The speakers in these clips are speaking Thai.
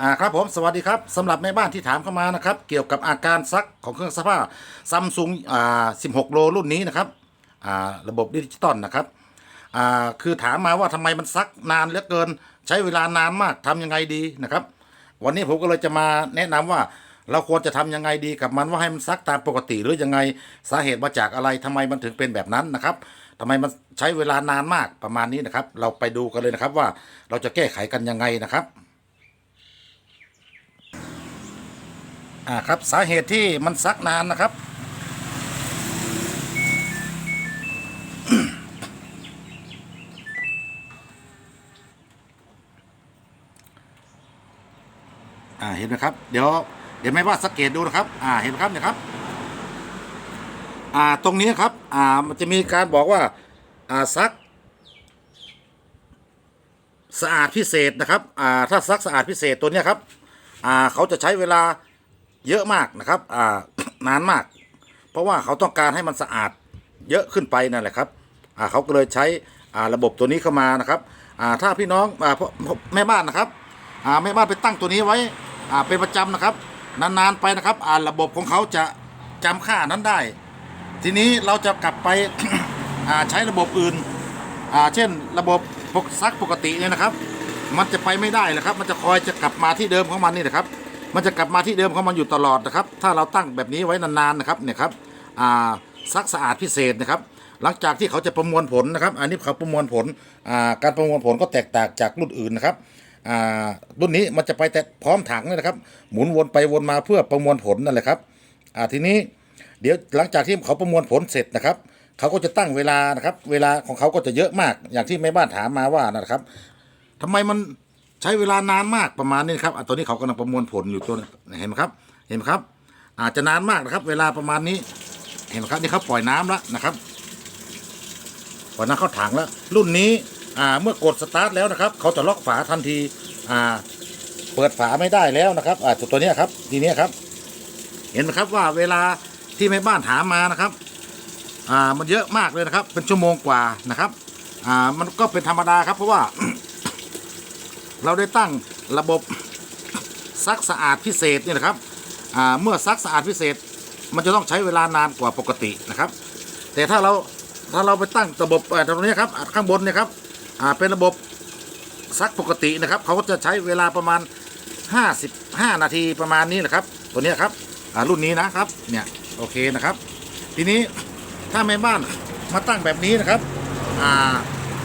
อ่าครับผมสวัสดีครับสำหรับแม่บ้านที่ถามเข้ามานะครับ เกี่ยวกับอาการซักของเครื่องซักผ้าซัมซุงอ่า16 โลรุ่นนี้นะครับอ่าระบบดิจิตอลนะครับอ่าคือถามมาว่าทำไมมันซักนานเหลือเกิน ใช้เวลานานมากทำยังไงดีนะครับ วันนี้ผมก็เลยจะมาแนะนำว่าเราควรจะทำยังไงดีกับมันว่าให้มันซักตามปกติหรือยังไงสาเหตุมาจากอะไรทำไมมันถึงเป็นแบบนั้นนะครับทำไมมันใช้เวลานานมากประมาณนี้นะครับ เราไปดูกันเลยนะครับว่าเราจะแก้ไขกันยังไงนะครับ อ่าครับสาเหตุที่มันซักนานนะครับ อ่าเห็นไหมครับ เดี๋ยวเดี๋ยวไม่ว่าสังเกตดูนะครับ อ่าเห็นไหมครับเนี่ยครับ อ่าตรงนี้ครับ อ่ามันจะมีการบอกว่า อ่าซักสะอาดพิเศษนะครับ อ่า ถ้าซักสะอาดพิเศษตัวเนี้ยครับ อ่า เขาจะใช้เวลา เยอะมากนะครับอ่านานมาก เพราะว่าเขาต้องการให้มันสะอาดเยอะขึ้นไปนั่นแหละครับอ่าเขาก็เลยใช้อ่าระบบตัวนี้เข้ามานะครับอ่าถ้าพี่น้องอ่าพ่อพ่อแม่บ้านนะครับอ่าแม่บ้านไปตั้งตัวนี้ไว้อ่าเป็นประจำนะครับ นานๆไปนะครับอ่าระบบของเขาจะจำค่านั้นได้ ทีนี้เราจะกลับไปอ่าใช้ระบบอื่นอ่าเช่นระบบปกซักปกติเนี่ยนะครับ มันจะไปไม่ได้เลยครับ มันจะคอยจะกลับมาที่เดิมของมันนี่นะครับ มันจะกลับมาที่เดิมของมันอยู่ตลอดนะครับ ถ้าเราตั้งแบบนี้ไว้นานๆนะครับเนี่ยครับอ่าซักสะอาดพิเศษนะครับ หลังจากที่เขาจะประมวลผลนะครับ อันนี้เขาประมวลผลอ่าการประมวลผลก็แตกต่างจากรุ่นอื่นนะครับอ่ารุ่นนี้มันจะไปแต่พร้อมถังเลยนะครับ หมุนวนไปวนมาเพื่อประมวลผลนั่นแหละครับอ่าทีนี้เดี๋ยวหลังจากที่เขาประมวลผลเสร็จนะครับเขาก็จะตั้งเวลานะครับ เวลาของเขาก็จะเยอะมาก อย่างที่แม่บ้านถามมาว่านะครับทำไมมัน ใช้เวลานานมากประมาณนี้ครับอะตัวนี้เขากำลังประมวลผลอยู่ตัวเห็นไหมครับ เห็นไหมครับ อาจจะนานมากนะครับ เวลาประมาณนี้ เห็นไหมครับนี่เขาปล่อยน้ำแล้วนะครับปล่อยน้ำเข้าถังแล้ว รุ่นนี้อ่าเมื่อกดสตาร์ทแล้วนะครับ เขาจะล็อกฝาทันทีอ่าเปิดฝาไม่ได้แล้วนะครับอ่าตัวตัวนี้ครับทีนี้ครับ เห็นไหมครับว่าเวลาที่แม่บ้านถามมานะครับอ่ามันเยอะมากเลยนะครับ เป็นชั่วโมงกว่านะครับอ่ามันก็เป็นธรรมดาครับเพราะว่า เราได้ตั้งระบบซักสะอาดพิเศษนี่นะครับเมื่อซักสะอาดพิเศษมันจะต้องใช้เวลานานกว่าปกตินะครับ แต่ถ้าเราถ้าเราไปตั้งระบบตรงนี้ครับข้างบนเนี่ยครับเป็นระบบซักปกตินะครับเขาก็จะใช้เวลาประมาณ 55 นาทีประมาณนี้แหละครับ ตัวนี้ครับรุ่นนี้นะครับเนี่ยโอเคนะครับ ทีนี้ถ้าแม่บ้านมาตั้งแบบนี้นะครับอ่า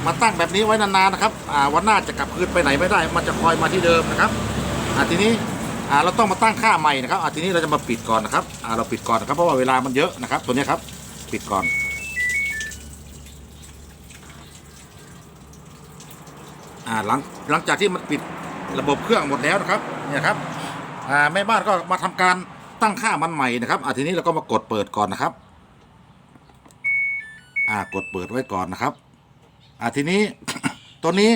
มาตั้งแบบนี้ไว้นานๆนะครับวันหน้าจะกลับคืนไปไหนไม่ได้ มันจะคอยมาที่เดิมนะครับทีนี้เราต้องมาตั้งค่าใหม่นะครับทีนี้เราจะมาปิดก่อนนะครับเราปิดก่อนนะครับเพราะว่าเวลามันเยอะนะครับ ตัวนี้ครับปิดก่อนหลังหลังจากที่มันปิดระบบเครื่องหมดแล้วนะครับเนี่ยครับแม่บ้านก็มาทำการตั้งค่ามันใหม่นะครับทีนี้เราก็มากดเปิดก่อนนะครับกดเปิดไว้ก่อนนะครับ อ่าทีนี้ตัวนี้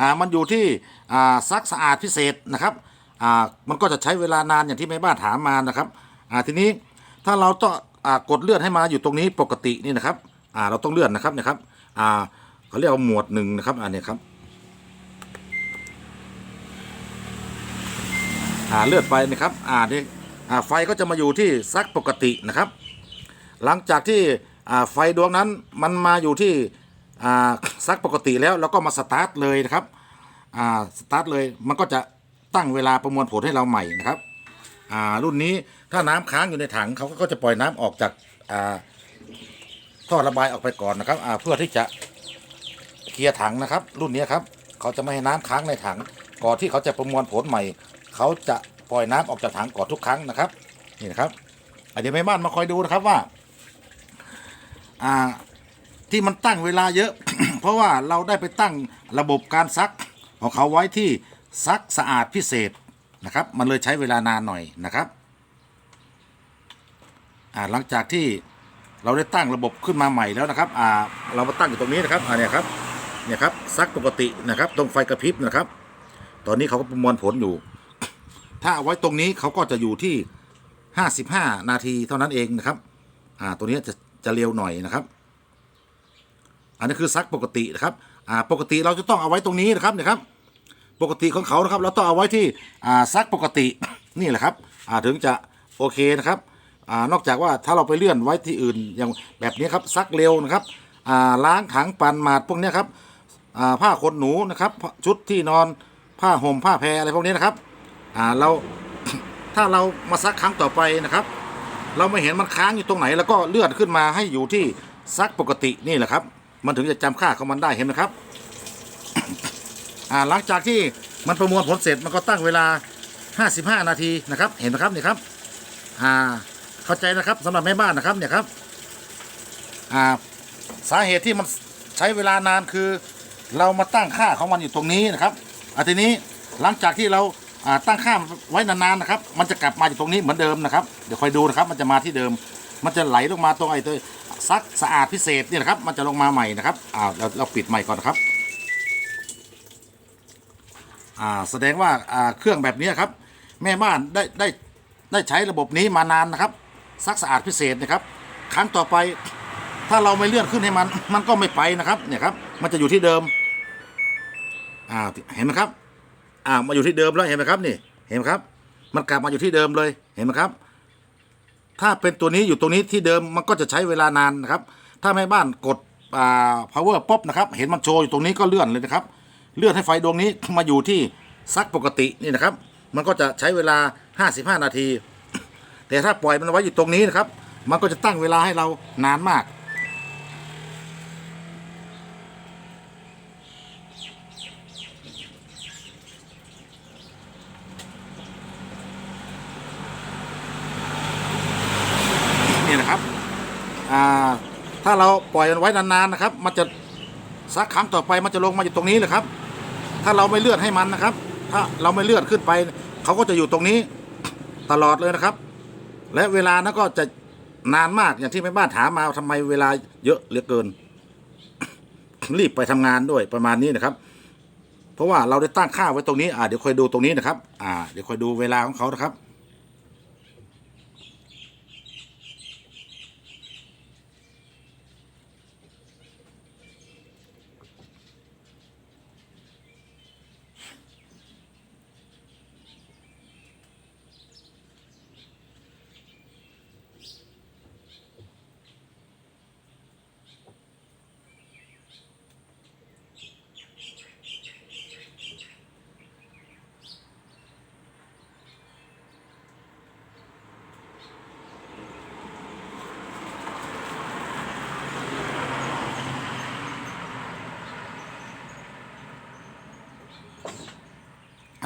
อ่ามันอยู่ที่อ่าซักสะอาดพิเศษนะครับอ่ามันก็จะใช้เวลานานอย่างที่แม่บ้านถามมานะครับอ่าทีนี้ถ้าเราต้องอ่ากดเลื่อนให้มาอยู่ตรงนี้ปกตินี่นะครับอ่าเราต้องเลื่อนนะครับเนะครับอ่าเขาเรียกว่าหมวดหนึ่งนะครับอันนี้ครับอ่าเลื่อนไปนะครับอ่านี่อ่าไฟก็จะมาอยู่ที่ซักปกตินะครับ หลังจากที่อ่าไฟดวงนั้นมันมาอยู่ที่ ซักปกติแล้วเราก็มาสตาร์ทเลยนะครับสตาร์ทเลยมันก็จะตั้งเวลาประมวลผลให้เราใหม่นะครับรุ่นนี้ถ้าน้ำค้างอยู่ในถังเขาก็จะปล่อยน้ำออกจากท่อระบายออกไปก่อนนะครับเพื่อที่จะเคลียร์ถังนะครับ รุ่นนี้ครับเขาจะไม่ให้น้ำค้างในถัง ก่อนที่เขาจะประมวลผลใหม่ เขาจะปล่อยน้ำออกจากถังก่อนทุกครั้งนะครับนี่นะครับอะเดี๋ยวแม่บ้านมาคอยดูนะครับว่า อ่า ที่มันตั้งเวลาเยอะ เพราะว่าเราได้ไปตั้งระบบการซักของเขาไว้ที่ซักสะอาดพิเศษนะครับ มันเลยใช้เวลานานหน่อยนะครับหลังจากที่เราได้ตั้งระบบขึ้นมาใหม่แล้วนะครับเรามาตั้งอยู่ตรงนี้นะครับเนี่ยครับเนี่ยครับซักปกตินะครับ ตรงไฟกระพริบนะครับ ตอนนี้เขาก็ประมวลผลอยู่ ถ้าเอาไว้ตรงนี้เขาก็จะอยู่ที่ 55 นาทีเท่านั้นเองนะครับ อ่า ตัวนี้จะจะเร็วหน่อยนะครับ อันนี้คือซักปกตินะครับอ่าปกติเราจะต้องเอาไว้ตรงนี้นะครับเนี่ยครับ ปกติของเขานะครับ เราต้องเอาไว้ที่อ่าซักปกตินี่แหละครับอ่าถึงจะโอเคนะครับอ่านอกจากว่าถ้าเราไปเลื่อนไว้ที่อื่นอย่างแบบนี้ครับซักเร็วนะครับอ่าล้างถังปันหมาดพวกนี้ครับอ่าผ้าขนหนูนะครับชุดที่นอนผ้าห่มผ้าแพรอะไรพวกนี้นะครับอ่าเราถ้าเรามาซักครั้งต่อไปนะครับ เราไม่เห็นมันค้างอยู่ตรงไหน แล้วก็เลื่อนขึ้นมาให้อยู่ที่ซักปกตินี่แหละครับ มันถึงจะจำค่าของมันได้เห็นไหมครับอ่าหลังจากที่มันประมวลผลเสร็จมันก็ตั้งเวลา 55 นาทีนะครับ เห็นไหมครับนี่ครับอ่าเข้าใจนะครับสำหรับแม่บ้านนะครับเนี่ยครับอ่าสาเหตุที่มันใช้เวลานานคือ เรามาตั้งค่าของมันอยู่ตรงนี้นะครับอาทีนี้หลังจากที่เราอ่าตั้งค่าไว้นานๆนะครับ มันจะกลับมาอยู่ตรงนี้เหมือนเดิมนะครับ เดี๋ยวคอยดูนะครับ มันจะมาที่เดิม มันจะไหลลงมาตรงไอ้ตัวซักสะอาดพิเศษเนี่ยนะครับ มันจะลงมาใหม่นะครับอ่าเราเราปิดใหม่ก่อนนะครับอ่าแสดงว่าอ่าเครื่องแบบนี้ครับ แม่บ้านได้ได้ได้ใช้ระบบนี้มานานนะครับซักสะอาดพิเศษนะครับ ครั้งต่อไป ถ้าเราไม่เลื่อนขึ้นให้มัน มันก็ไม่ไปนะครับเนี่ยครับ มันจะอยู่ที่เดิมอ่าเห็นไหมครับอ่ามาอยู่ที่เดิมแล้วเห็นไหมครับนี่เห็นไหมครับ มันกลับมาอยู่ที่เดิมเลยเห็นไหมครับ ถ้าเป็นตัวนี้อยู่ตรงนี้ที่เดิมมันก็จะใช้เวลานานนะครับ ถ้าแม่บ้านกดอ่า power ป๊บนะครับ เห็นมันโชว์อยู่ตรงนี้ก็เลื่อนเลยนะครับ เลื่อนให้ไฟดวงนี้มาอยู่ที่ซักปกตินี่นะครับ มันก็จะใช้เวลา 55 นาที แต่ถ้าปล่อยมันไว้อยู่ตรงนี้นะครับ มันก็จะตั้งเวลาให้เรานานมาก นี่นะครับอ่าถ้าเราปล่อยมันไว้นานๆนะครับ มันจะซักครั้งต่อไปมันจะลงมาอยู่ตรงนี้เลยครับ ถ้าเราไม่เลื่อนให้มันนะครับ ถ้าเราไม่เลื่อนขึ้นไป เขาก็จะอยู่ตรงนี้ตลอดเลยนะครับ และเวลานั้นก็จะนานมากอย่างที่แม่บ้านถามมาทำไมเวลาเยอะเหลือเกิน รีบไปทำงานด้วยประมาณนี้นะครับ เพราะว่าเราได้ตั้งค่าไว้ตรงนี้อ่าเดี๋ยวคอยดูตรงนี้นะครับ อ่า เดี๋ยวคอยดูเวลาของเขานะครับ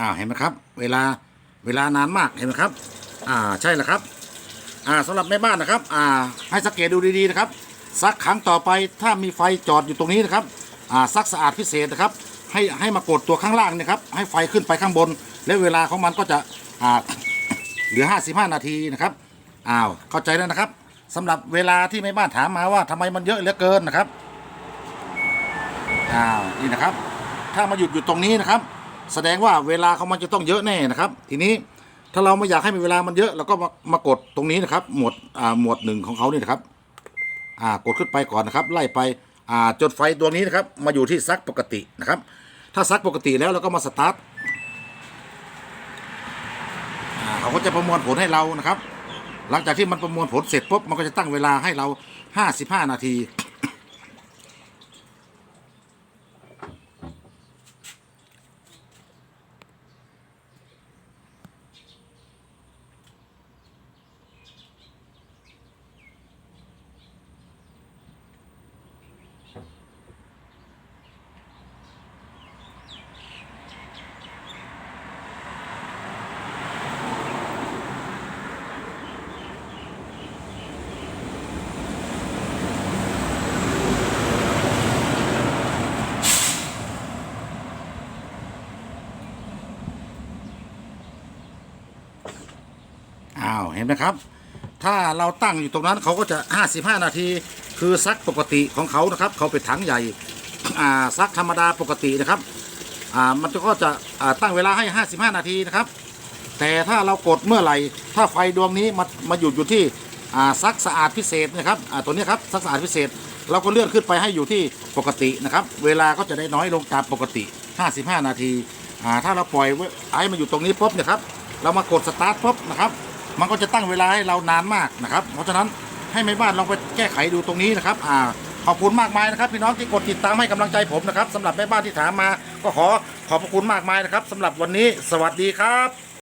อ่าเห็นไหมครับ เวลาเวลานานมากเห็นไหมครับ อ่าใช่แล้วครับ อ่าสำหรับแม่บ้านนะครับ อ่าให้สังเกตดูดีๆนะครับซักครั้งต่อไปถ้ามีไฟจอดอยู่ตรงนี้นะครับ อ่าซักสะอาดพิเศษนะครับ ให้ให้มากดตัวข้างล่างเนะครับ ให้ไฟขึ้นไปข้างบน และเวลาของมันก็จะอ่าเหลือ 55 นาทีนะครับอ้าวเข้าใจแล้วนะครับสำหรับเวลาที่แม่บ้านถามมาว่าทำไมมันเยอะเหลือเกินนะครับอ้าวนี่นะครับ ถ้ามาหยุดอยู่ตรงนี้นะครับ แสดงว่าเวลาของมันจะต้องเยอะแน่นะครับ ทีนี้ถ้าเราไม่อยากให้มีเวลามันเยอะเราก็มามากดตรงนี้นะครับ หมวดอ่าหมวดหนึ่งของเขานี่นะครับ อ่ากดขึ้นไปก่อนนะครับ ไล่ไปอ่าจดไฟดวงนี้นะครับ มาอยู่ที่ซักปกตินะครับ ถ้าซักปกติแล้วเราก็มาสตาร์ทอ่าเขาก็จะประมวลผลให้เรานะครับ หลังจากที่มันประมวลผลเสร็จปุ๊บมันก็จะตั้งเวลาให้เรา 55 นาที ห็นไหมครับ ถ้าเราตั้งอยู่ตรงนั้นเขาก็จะ 55 นาที คือซักปกติของเขานะครับ เขาเป็นถังใหญ่ซักธรรมดาปกตินะครับมันก็จะตั้งเวลาให้ 55 นาทีนะครับ แต่ถ้าเรากดเมื่อไหร่ ถ้าไฟดวงนี้มามาหยุดอยู่ที่ซักสะอาดพิเศษนะครับตัวนี้ครับซักสะอาดพิเศษ เราก็เลื่อนขึ้นไปให้อยู่ที่ปกตินะครับ เวลาก็จะได้น้อยลงตามปกติ 55 นาทีถ้าเราปล่อยไอ้มันอยู่ตรงนี้ปุ๊บนี่ยครับ เรามากดสตาร์ทปุ๊บนะครับ มันก็จะตั้งเวลาให้เรานานมากนะครับ เพราะฉะนั้นให้แม่บ้านลองไปแก้ไขดูตรงนี้นะครับอ่าขอบคุณมากมายนะครับ พี่น้องที่กดติดตามให้กำลังใจผมนะครับสำหรับแม่บ้านที่ถามมา ก็ขอขอบพระคุณมากมายนะครับสำหรับวันนี้ สวัสดีครับ